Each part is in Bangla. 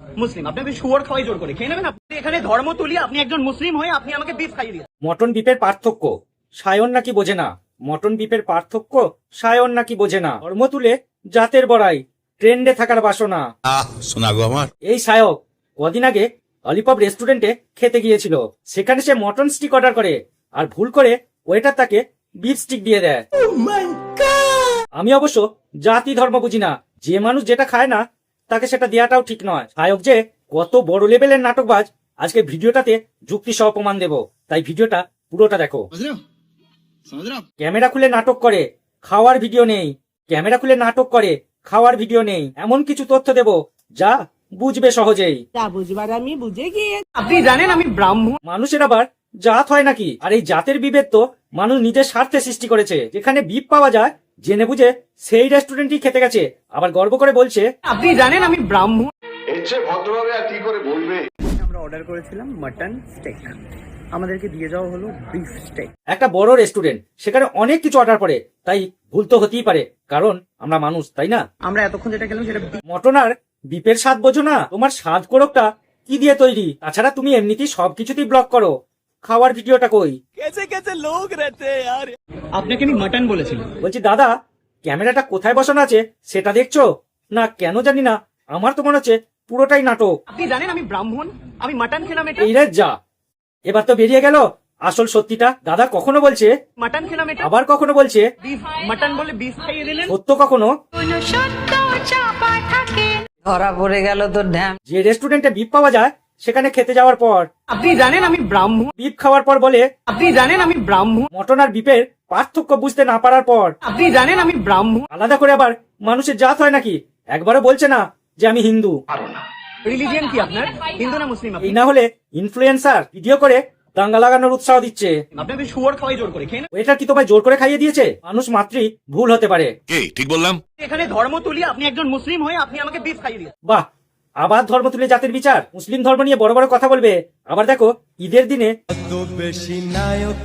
মুসলিম আপনাকে শুয়োর খাওয়াই জোর করে। খেয়ে নেবেন আপনি। এখানে ধর্ম তুলি আপনি একজন মুসলিম হয়ে আপনি আমাকে বিফ খাইয়ে দিয়েছেন মটন বিপের পার্থক্য? সায়ন নাকি বোঝে না? মটন বিপের পার্থক্য? সায়ন নাকি বোঝে না? ধর্ম তুলে জাতের বড়াই ট্রেন্ডে থাকার বাসনা। আহ শোনা গো আমার। এই সায়ক কদিন আগে ললিপপ রেস্টুরেন্টে খেতে গিয়েছিল। সেখানে সে মটন স্টিক অর্ডার করে আর ভুল করে ওয়েটার তাকে বিফ স্টিক দিয়ে দেয়। আমি অবশ্য জাতি ধর্ম বুঝি না। যে মানুষ যেটা খায় না তাকে সেটা দেওয়াটাও ঠিক নয়। সায়ক যে কত বড় লেভেলের নাটকবাজ আজকে ভিডিওটাতে যুক্তি সহ প্রমাণ দেব। তাই ভিডিওটা পুরোটা দেখো। ক্যামেরা খুলে নাটক করে খাওয়ার ভিডিও নেই। ক্যামেরা খুলে নাটক করে খাওয়ার ভিডিও নেই। এমন কিছু তথ্য দেব যা বুঝবে সহজেই। বুঝবার আমি বুঝে গিয়ে আপনি জানেন আমি ব্রাহ্মণ। মানুষের আবার জাত হয় নাকি? আর এই জাতের বিভেদ তো মানুষ নিজের স্বার্থে সৃষ্টি করেছে। যেখানে বিপ পাওয়া যায় জেনে বুঝে সেই রেস্টুরেন্টই খেতে গেছে। আবার গর্ব করে বলছে আপনি জানেন আমি ব্রাহ্মণ। এর চেয়ে ভদ্রভাবে আর কি করে বলবে? আমরা অর্ডার করেছিলাম মাটন স্টেক আমাদেরকে দিয়ে যাওয়া হলো বিফ স্টেক একটা বড় রেস্টুরেন্ট সেখানে অনেক কিছু অর্ডার করে তাই ভুল তো হতেই পারে কারণ আমরা মানুষ তাই না? আমরা এতক্ষণ যেটা খেলাম সেটা। মটন আর বিপের স্বাদ বোঝো না। তোমার স্বাদ কোরকটা কি দিয়ে তৈরি? তাছাড়া তুমি এমনিতেই সবকিছুতেই ব্লক করো। খাওয়ার ভিডিওটা কই? আপনাকে আমি মাটন বলেছিলাম বলছি দাদা ক্যামেরাটা কোথায় বসানো আছে? সেটা দেখছ? না কেন জানি না। আমার তো মনে হচ্ছে পুরোটাই নাটক। আপনি জানেন আমি ব্রাহ্মণ? আমি মাটন খেলাম এটা? এই রে যা। এবার তো বেরিয়ে গেল। আসল সত্যিটা দাদা কখনো বলছে? মাটন খেলাম এটা? আবার কখনো বলছে? মাটন বলে বিফ খাইয়ে দিলেন? সত্য কখনো? ধরা পড়ে গেল তোর ঢ্যাম যে রেস্টুরেন্টে বিপ পাওয়া যায় সেখানে খেতে যাওয়ার পর আপনি জানেন আমি ব্রাহ্মণ? বিপ খাওয়ার পর বলে আপনি জানেন আমি ব্রাহ্মণ? মটন আর বিপের পার্থক্য বুঝতে না পারার পর আপনি জানেন আমি ব্রাহ্মণ? আলাদা করে আবার মানুষের জাত হয় নাকি? একবারও বলছে না যে আমি হিন্দু। রিলিজিয়ন কি আপনার? হিন্দু না মুসলিম এই না হলে ইনফ্লুয়েন্সার ভিডিও করে দাঙ্গা লাগানোর উৎসাহ দিচ্ছে। আপনাকে শুয়োর খাওয়াই জোর করে খেয়ে নেবেন। কি তোমায় জোর করে খাইয়ে দিয়েছে? মানুষ মাত্রই ভুল হতে পারে। ঠিক বললাম? এখানে ধর্ম তুলি আপনি একজন মুসলিম হয়ে আপনি আমাকে বিফ খাইয়ে দিয়েছেন। বাহ আবার ধর্ম তুলে জাতের বিচার মুসলিম ধর্ম নিয়ে বড় বড় কথা বলবে। আবার দেখো ঈদের দিনে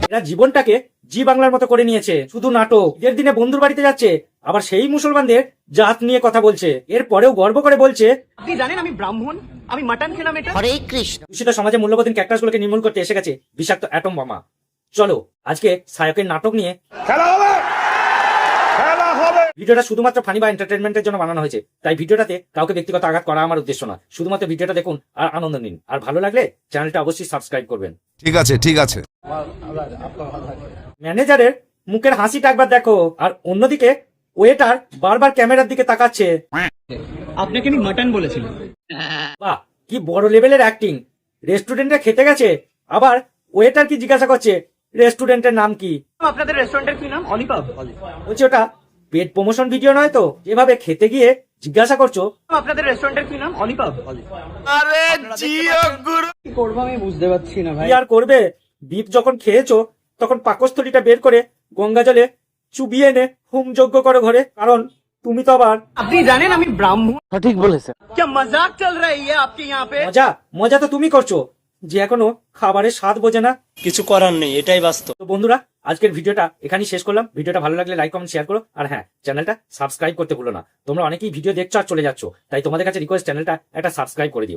এরা জীবনটাকে জি বাংলার মতো করে নিয়েছে শুধু নাটক। ঈদের দিনে বন্ধুর বাড়িতে যাচ্ছে আবার সেই মুসলমানদের জাত নিয়ে কথা বলছে। এর পরেও গর্ব করে বলছে আপনি জানেন আমি ব্রাহ্মণ? আমি মাটন খেলাম এটা? দূষিত সমাজে মূল্যবোধীন ক্যাক্টাসগুলোকে নির্মূল করতে এসে গেছে বিষাক্ত অ্যাটম বোমা। চলো আজকে সায়কের নাটক নিয়ে খেলা হবে! ভিডিওটা শুধুমাত্র ফানি বা এন্টারটেনমেন্টের জন্য বানানো হয়েছে। তাই ভিডিওটাতে কাউকে ব্যক্তিগত আঘাত করা আমার উদ্দেশ্য না। শুধুমাত্র ভিডিওটা দেখুন আর আনন্দ নিন। আর ভালো লাগলে চ্যানেলটা অবশ্যই সাবস্ক্রাইব করবেন। ঠিক আছে ঠিক আছে। ম্যানেজারের মুখের হাসিটা একবার দেখো। আর অন্যদিকে ওয়েটার বারবার ক্যামেরার দিকে তাকাচ্ছে। আপনাকে আমি মাটন বলেছিলাম বাহ কি বড় লেভেলের অ্যাক্টিং রেস্টুরেন্টে খেতে গেছে আবার ওয়েটার কি জিজ্ঞাসা করছে? রেস্টুরেন্টের নাম কি? আপনাদের রেস্টুরেন্টের কি নাম? অলিপাব বলছে ওটা পেড প্রমোশন ভিডিও নয় তো যেভাবে খেতে গিয়ে জিজ্ঞাসা করছো আপনাদের রেস্টুরেন্টের কি নাম অলিপাব কি করবো আমি বুঝতে পারছি না ভাই কি আর করবে বিপ যখন খেয়েছো তখন পাকস্থলীটা বের করে গঙ্গা জলে চুবিয়ে এনে হোম যজ্ঞ করো ঘরে কারণ তুমি তো আবার আপনি জানেন আমি ব্রাহ্মণ সঠিক বলেছেন क्या मजाक चल रहा है ये आपके यहाँ पे মজা মজা তো তুমি করছো যে এখনো খাবারের স্বাদ বোঝে না কিছু করার নেই এটাই বাস্তব তো বন্ধুরা আজকের ভিডিওটা এখানেই শেষ করলাম। ভিডিওটা ভালো লাগলে লাইক কমেন্ট শেয়ার করো। আর হ্যাঁ চ্যানেলটা সাবস্ক্রাইব করতে ভুলো না। তোমরা অনেকেই ভিডিও দেখছ আর চলে যাচ্ছ। তাই তোমাদের কাছে রিকোয়েস্ট চ্যানেলটা একটা সাবস্ক্রাইব করে দিও।